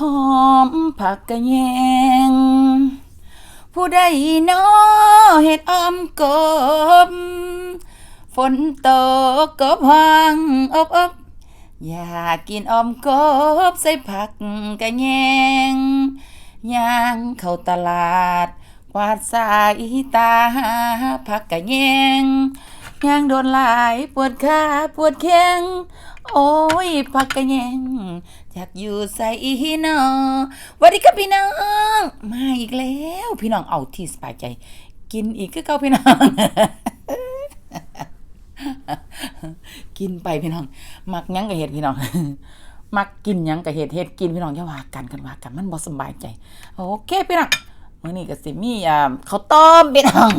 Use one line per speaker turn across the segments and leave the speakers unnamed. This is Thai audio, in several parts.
หอมผักกะแยง ผู้ใดน้อเฮ็ดอ้อมกบ ฝนตกกบห้างอบอบอยากกินอ้อมกบใส่ผักกะแยงย่างเข้าตลาดกวาดสายตาหาผักกะแยงย่างโดนหลายปวดขาปวดแข้งโอ้ยผักกะแยง อยากอยู่ใส่อีนอสวัสดีครับพี่น้อง มาอีกแล้ว พี่น้องเอาที่สบายใจ กินอีกคือเก่าพี่น้อง กินไปพี่น้อง มักยังกับเห็ดพี่น้องมักกินยังกับเห็ดเห็ดกินพี่น้องอย่าว่ากันกันว่ากันมันบ่สบายใจ โอเคพี่น้องมื้อนี้ก็สิมีอ่าข้าวต้มพี่น้อง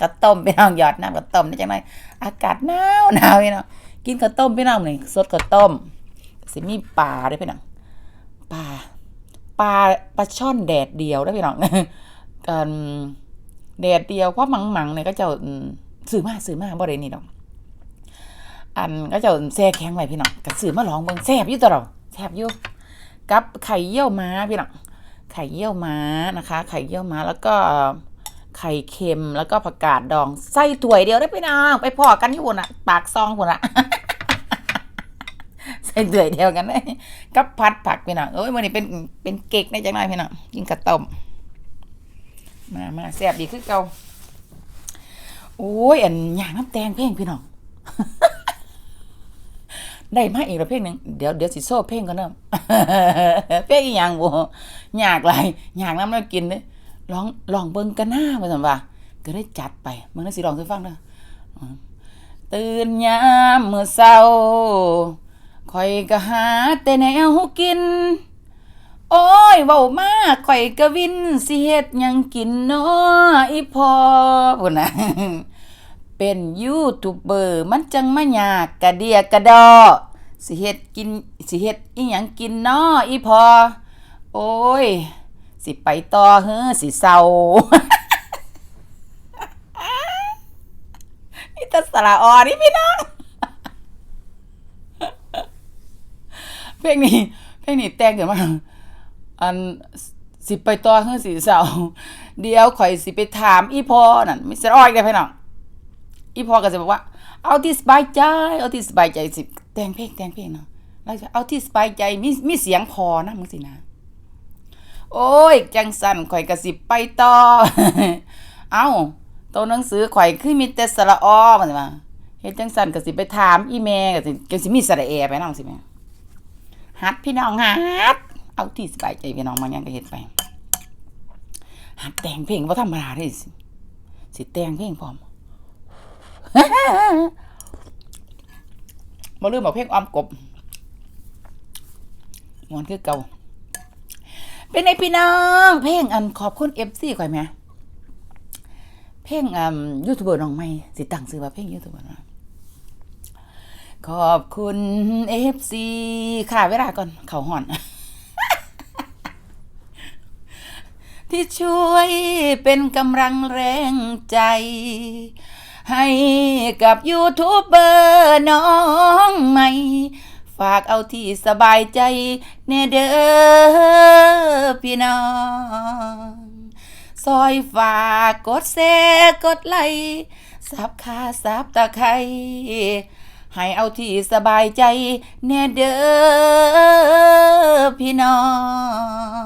ข้าวต้มพี่น้องหยอดน้ำข้าวต้มได้จังไดอากาศหนาวหนาวพี่น้องกินข้าวต้มพี่น้องหนี่สดข้าวต้ม สิมีปลาได้พี่น้องปลาปลาปลาช่อนแดดเดียวได้พี่น้องกันแดดเดียวเพราะหมังๆเนี่ยก็จะอืมซื้อมาซื้อมาบ่ได้นี่ดอกอันก็จะแช่แข็งไว้พี่น้องก็ซื้อมาลองเบิ่งแซ่บอยู่ตลอดแซ่บอยู่กับไข่เยี่ยวม้าพี่น้องไข่เยี่ยวม้านะคะ ไข่เยี่ยวม้าแล้วก็ไข่เค็มแล้วก็ผักกาดดองใส่ถ้วเดียวได้พี่น้องไปพอกันที่หุ่นอะปากซองหุ่นอะ ใส่ถ้วยเดียวกันเลยกับผัดผักพี่น้องเอ้ยวันนี้เป็นเป็นเก๊กได้จังหน่อยพี่น้องกินกระต้มมามาแซ่บดีคือเก่าโอ้ยอันอย่างน้ำแตงเพ่งพี่น้องได้มาอีกแล้วเพลงหนึ่งเดี๋ยวเดี๋ยวสิโซ่เพลงก่อนเนาะเพลงอีหยังบ่ยากหลายยากน้ำแล้วกินเด้ลองลองเบิ่งกันหน้าว่าซั่นว่าก็ได้จัดไปมึงได้สิลองสิฟังเด้อตื่นยามเมื้อเช้า ข่อยก็หาแต่แนวกิน โอ้ยเว้ามาข่อยก็วินสิเฮ็ดหยังกินเน้ออีพอพุ่นน่ะเป็นยูทูบเบอร์มันจังมายากกะเดียกะดอสิเฮ็ดกินสิเฮ็ดอีหยังกินน้ออีพอ โอ้ย สิไปต่อเฮ้อสิเศร้านี่ตาสระออนี่พี่น้อง เพลงนี้ เพลงนี้แต่งขึ้นมาอันสิไปต่อเฮ้อสิเศร้าเดี๋ยวข่อยสิไปถาม อีพอนั่นมิสเตอร์ออยได้พี่น้องอีพอก็จะบอกว่า เอาที่สบายใจ เอาที่สบายใจสิแต่งเพลงแต่งเพลงเนาะแล้วจะเอาที่สบายใจมีมีเสียงพอนะมึงสินะ โอ้ย จังสันข่อยกระสิบไปต่อ เอาตัวหนังสือข่อยคือมีแต่สระอ้อมันว่าเฮ็ดจังสันก็สิไปถามอีแม่ก็สิก็สิมีสระแอไปนำสิแม่ ฮัดพี่น้องฮัดเอาที่สบายใจพี่น้องมันยังก็เฮ็ดไปฮัดแต่งเพลงบ่ธรรมดาเด้สิสิแต่งเพลงพร้อมมาลืมเอาเพลงอ้อมกบมวนคือเก่า เป็นไงพี่น้อง เพลงอันขอบคุณเอฟซีข่อยไหมเพลงอันยูทูบเบอร์น้องใหม่สิตั้งซื้อว่าเพลงยูทูบเบอร์น้อง ขอบคุณเอฟซีค่ะ เวลาก่อนเขาห่อน ที่ช่วยเป็นกำลังแรงใจ ให้กับยูทูบเบอร์น้องใหม่ ฝากเอาที่สบายใจเนเด้อพี่น้องซอยฝากกดแชร์กดไลค์ซับคาซับตะไคร้ ให้เอาที่สบายใจแน่เด้อพี่น้อ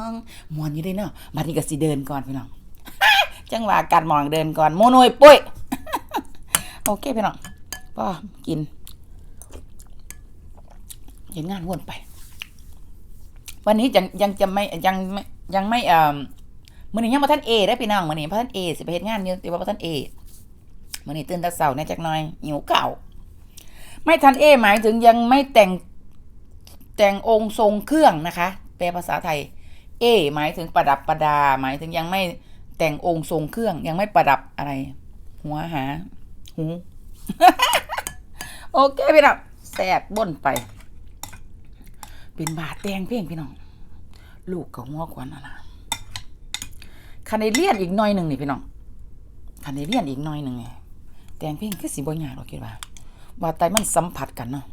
งมวนอยู่เด้เนาะบัดนี้ก็สิเดินก่อนพี่น้องจังหวะการมองเดินก่อนโมโนยปุ้ยโอเคพี่น้องก็กินเห็นงานวนไป วันนี้ยังยังจะไม่ยังไม่ยังไม่เอ่อมื่อนี้ยังมาท่านเอได้พี่น้องมื่อนี้พระท่านเอสิไปเฮ็ดงานอยู่แต่ว่าพระท่านเอมื่อนี้ตื่นตะเสาร์เนี่ยจักหน่อยหิวเก่า ไม่ทันเอหมายถึงยังไม่แต่งแต่งองค์ทรงเครื่องนะคะ แปลภาษาไทย เอ หมายถึงประดับประดา หมายถึงยังไม่แต่งองค์ทรงเครื่องยังไม่ประดับอะไร หัวหาหูโอเคพี่น้องแสบบ่นไป เป็นบาทแดงเพ่งพี่น้อง ลูกกับหัวกวนนะนะคันได้เลียนอีกหน่อยหนึ่งนี่พี่น้องคันได้เลียนอีกหน่อยหนึ่งไงแดงเพ่งคือสีบ่ยากหรอกคิดว่า ว่าไตมันสัมผัสกันเนาะ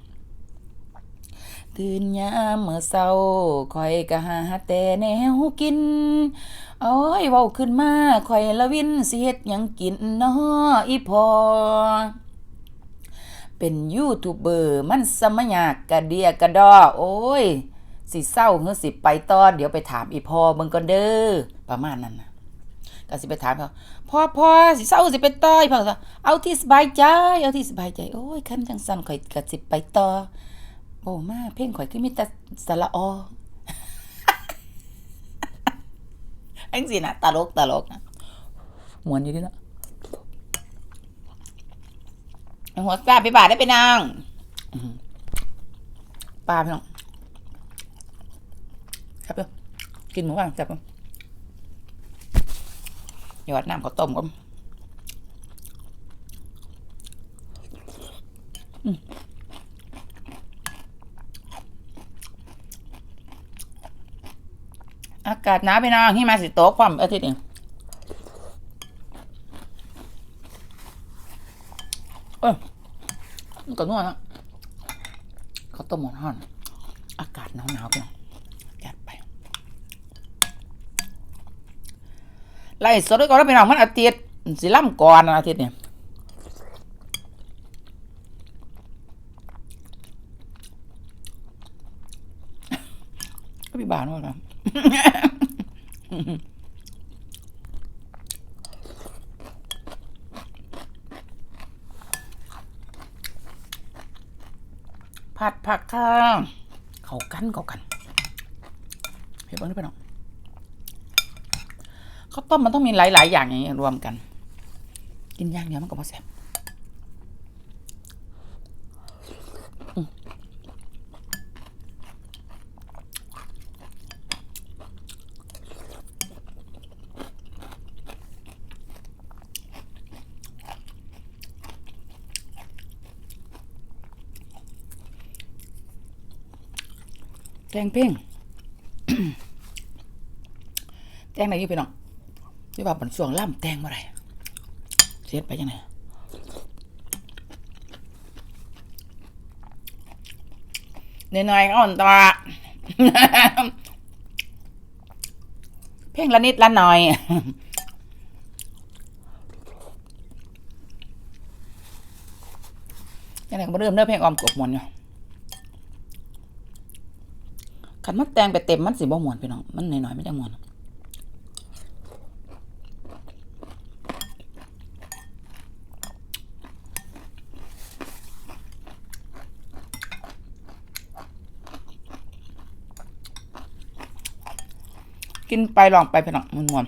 ตื่นยามเมื่อเศร้าคอยก็หาแต่แนวกินโอ้ยเว้าขึ้นมาคอยละวินสิเฮ็ดยังกินน้ออีพอ เป็นยูทูบเบอร์มันสมยากกระเดียกระดอ โอ้ย สิเศร้าเฮือสิไปตอนเดี๋ยวไปถามอีพอเบิ่งก่อนเด้อประมาณนั้นนะ ก็สิไปถามเขาพ่อพ่อสิเศร้าสิไปต่ออีพ่อก็เอาที่สบายใจ เอาที่สบายใจ โอ้ยคันจังซั่นข่อยก็สิไปต่อโอ้มาเพลงข่อยคือมีแต่สระออังสินะตลกตลกนะมวนอยู่ดีเนาะเอาหัวซาไปบาทได้ไปนางปลาพี่น้องครับเด้อกินหมูว่างจับเด้อ หยอดน้ำข้าวต้มก่อนอืมอากาศหนาวไปนางหิมะสิโตกความอาทิตย์นี้เออก็นวดนะข้าวต้มหมอนห่อน อากาศหนาวหนาวๆไปหน่อยจัดไป ไล่สดไว้ก่อนแล้วไปน้องมันอาทิตย์สิล่ำก่อนอาทิตย์เนี่ยก็พี่บานว่าครับผัดผักค่ะ เขากันเขากันเพี่เบิ้งนี่ไปน้อง ข้าวต้มมันต้องมีหลาย ๆ อย่างอย่างนี้รวมกัน กินย่างเดียวมันก็พอแซ่บแกงเพ่งแกงไหนอยู่พี่น้อง ที่ว่าเป็นช่วงล่ำแตงเมื่อไรเสียไปยังไงเนื่อยๆอ่อนตาเพ่งละนิดละหน่อยยังไงก็เริ่มเด้อเพลงออมกบมวนอยู่ขันมันแตงไปเต็มมันสิบ่มวนพี่น้อง มันหน่อยๆไม่จังมวน กินไปลองไปพี่น้องมันมวน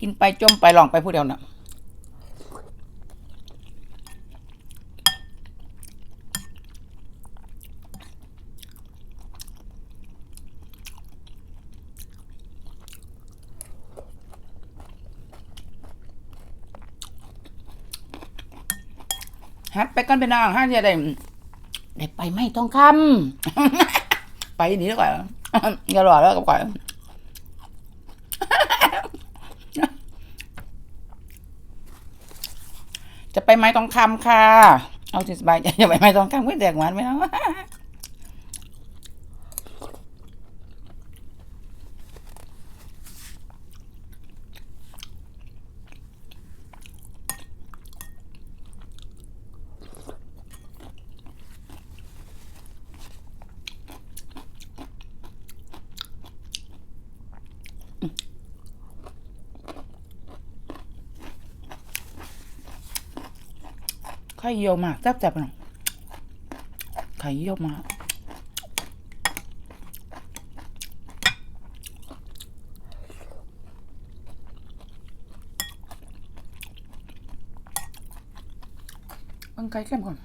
กินไปจมไปลองไปผู้เดียวน่ะฮัดไปกันเป็นางห้าเทียได้ได้ไปไม่ต้องคำ ไปนี้ดีกว่าอย่ารอแล้วกับก่อนจะไปไม้ทองคำค่ะ เอาที่สบายจะไปไม้ทองคำก็แดกหวานไหมนะ ไข่เยี่ยวมากจับจับหน่อยไข่เยี่ยวมากเอังไก่เข้มก่อน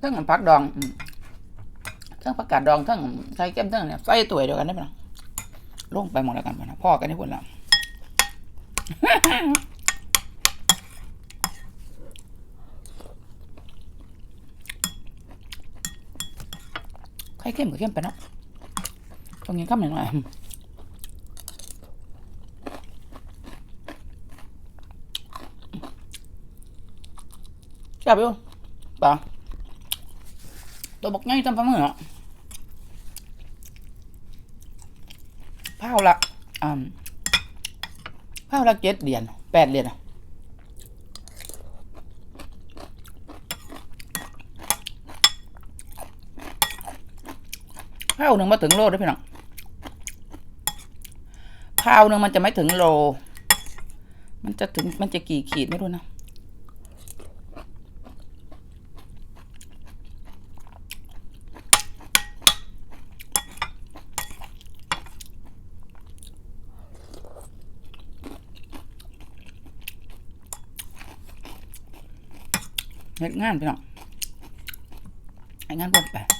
ทั้งผักดองทั้งผักกาดดองทั้งไข่เค็มทั้งเนี่ยใส่ตัวเดียวกันได้ไหมล่ะลงไปหมดแล้วกันไปนะพ่อกันที่พุ่นแล้ว ไข่เค็มกับเค็มไปเนาะตรงนี้ข้ามหน่อยหน่อยจับอยู่ปลาตัวบักง่ายจำปลาหมึกเนาะเผาละอ่าเผาละเจ็ดเหรียญแปดเหรียญอะ เผาหนึ่งมาถึงโลได้พี่น้องเผาหนึ่งมันจะไม่ถึงโล มันจะถึงมันจะกี่ขีดไม่รู้นะเฮ็ดงานพี่น้องเฮ็ดงานบนไป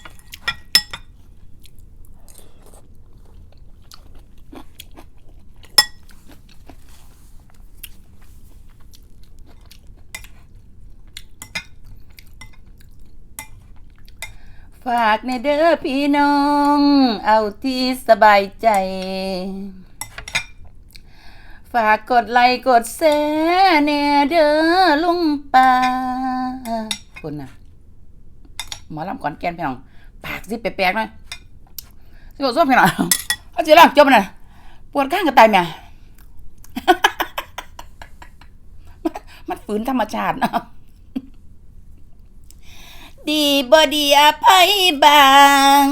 ฝากในเด้อพี่น้อง เอาที่สบายใจ ฝากกดไลค์กดแชร์แน่เด้อลุงป้าคุณน่ะหมอลำก่อนแกนพี่น้อง ปากสิแปลกๆหน่อยสิบส้มพี่น้องเอาจีร่างจบนะปวดข้างก็ตายแม่มันฝืนธรรมชาติเนาะ ดีบดีอภัยบาง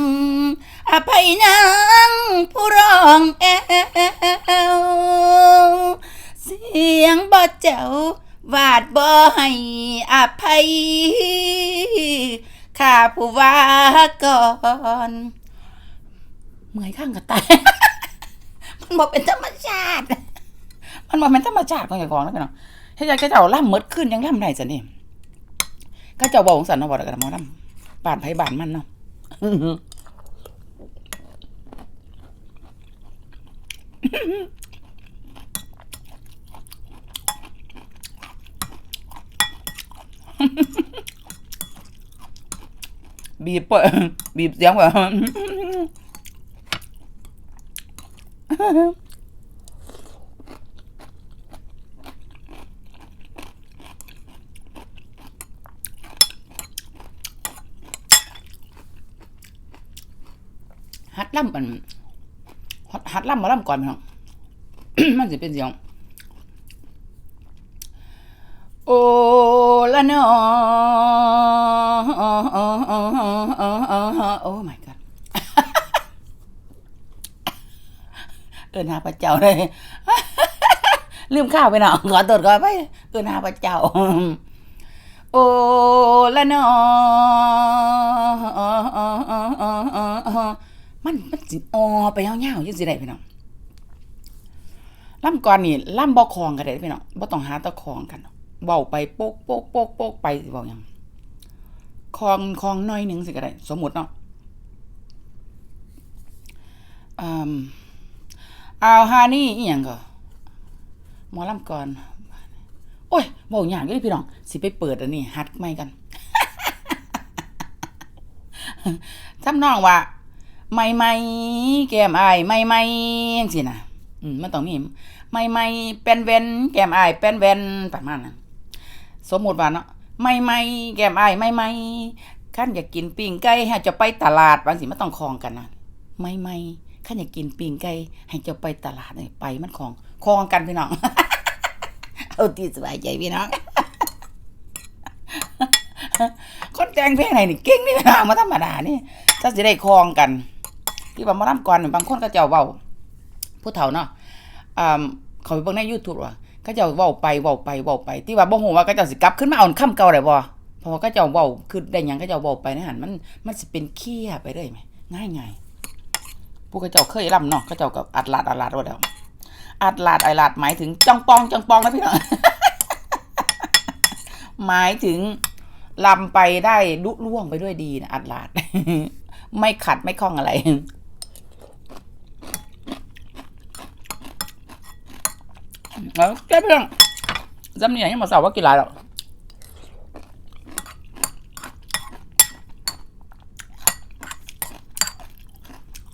อภัยนางผู้ร้องแอวเสียงบ่เจ้าวาดบ่ให้อภัยข้าผู้ว่าก่อนเมื่อยข้างก็ตายมันบ่เป็นธรรมชาติ มันบ่เป็นธรรมชาติของอย่างของนะพี่น้องเฮ็ดจังก็เจ้าล่ำหมดขึ้นยังล่ำได้ซะนี่ ก็เจ้าบอกของสันเนาบ่ได้กันหมอล่ำบานไผบ้านมันเนาะบีบเปิดบีบเสียงแบบ ฮัด ล่ำมันฮัดล่ำมาล่ำก่อนพี่น้องมันจะเป็นเสียงโอ้ละนอโอ้ my god เอินหาพระเจ้าเลยลืมข้าวไปหน่อยขอตรวจก่อนไปเอินหาพระเจ้า โอ้ละนอ มันมันสิออไปเหี่ยวๆยังสิได้พี่น้องล่ำก่อนนี่ล่ำบ่คลองกันได้พี่น้องบ่ต้องหาตะคองกันเว้าไปโป๊กโป๊กโป๊กโป๊กไปสิเว้าหยังคลองคลองน้อยหนึงสิก็ได้สมมุติเนาะอืมเอาฮานี่อีหยังก็หมอลำก่อนโอ้ยเว้าหยังอยู่เด้พี่น้อง สิไปเปิดอันนี้ฮัดใหม่กันทำนองว่า ไม่ไม่แก้มอายไม่ไม่จังซี่นะอืมมันต้องมีไม่ไม่เป็นเว้นแก้มอายเป็นเว้นประมาณนั้นสมมุติว่าเนาะไม่ไม่แก้มอายไม่ไม่คันอยากกินปิ้งไก่ให้จะไปตลาดบางสิมันต้องคลองกันนะไม่ไม่คันอยากกินปิ้งไก่ให้จะไปตลาดนี่ไปมันคลองคลองกันพี่น้องเอาที่สบายใจพี่น้องคนแต่งเพลงไหนนี่เก่งนี่นะมาธรรมดานี่ถ้าสิได้คลองกัน ที่ว่ามาล่ำก่อนบางคนก็เจ้าเว้าผู้เฒ่าเนาะอ่าเขาไปเบิ่งใน YouTube ว่าก็เจ้าเว้าไปเว้าไปเว้าไป ที่ว่าบ่ฮู้ว่าก็เจ้าสิกลับขึ้นมาเอาคำเก่าได้บ่เพราะว่าก็เจ้าเว้าคือได้หยังก็เจ้าเว้าไปในหันมันมันสิเป็นเคี้ยไปเลยไหมง่ายๆผู้ก็เจ้าเคยล่ำเนาะก็เจ้ากับอัดลาดอัดลาดว่าแล้วอัดลาดไอลาดหมายถึงจ้องปองจ้องปองนะพี่น้องหมายถึงลำไปได้ลุล่วงไปด้วยดีนะอัดลาด ไม่ขัดไม่คล้องอะไร เอาแก้เพื่อนจำเนี่ยยังมาสาวว่ากี่หลายหรอก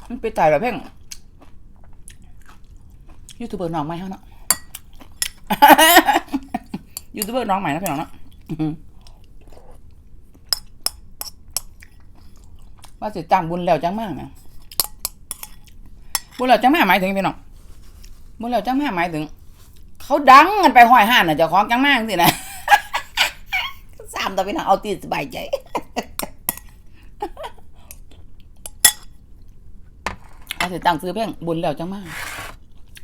มันไปตายแบบเพ่งยูทูบเบอร์น้องใหม่เขาเนาะยูทูบเบอร์น้องใหม่นะพี่น้องเนาะว่าสิจ้างบุญแล้วจังมากนะบุญแล้วจังมากหมายถึงพี่น้องบุญแล้วจังมากหมายถึง เขาดังกันไปห้อยห้านน่ะเจ้าของจังมากสินะสามต่อพี่น้องเอาตีสบายใจ เอาเสิตั้งซื้อเพลงบุญแล้วจังมาก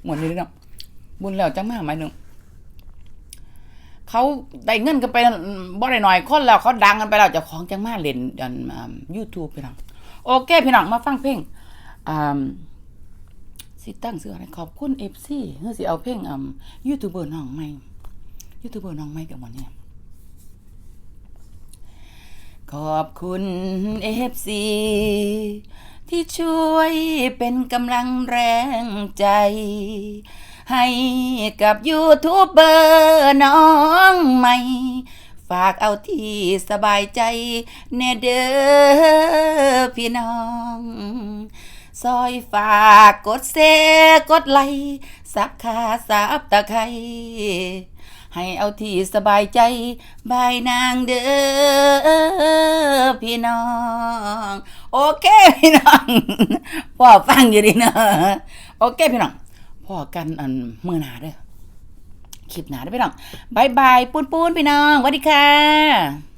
หมดนี้เนาะบุญแล้วจังมากหมายถึงเขาได้เงินกันไปบ่ได้หน่อยคนแล้วเขาดังกันไปแล้วเจ้าของจังมากเล่นอันยูทูบพี่น้องโอเค พี่น้องมาฟังเพลงอ่า สิตั้งซื้ออะไรขอบคุณเอฟซีเฮ้ยสิเอาเพลงอ่ายูทูบเบอร์น้องใหม่ยูทูบเบอร์น้องใหม่กับหมดเนี่ยขอบคุณเอฟซีที่ช่วยเป็นกำลังแรงใจ ให้กับยูทูบเบอร์น้องใหม่ ฝากเอาที่สบายใจแนเดอพี่น้อง ซอยฝากกดแชร์กดไลค์สับขาสับตะไครให้เอาที่สบายใจบายนางเด้อพี่น้อง โอเคพี่น้องพ่อฟังอยู่ดีเนาะโอเคพี่น้องพ่อกันอันเมือหนาเด้อคลิปหนาเด้อพี่น้องบายบายปูนปูนพี่น้องสวัสดีค่ะ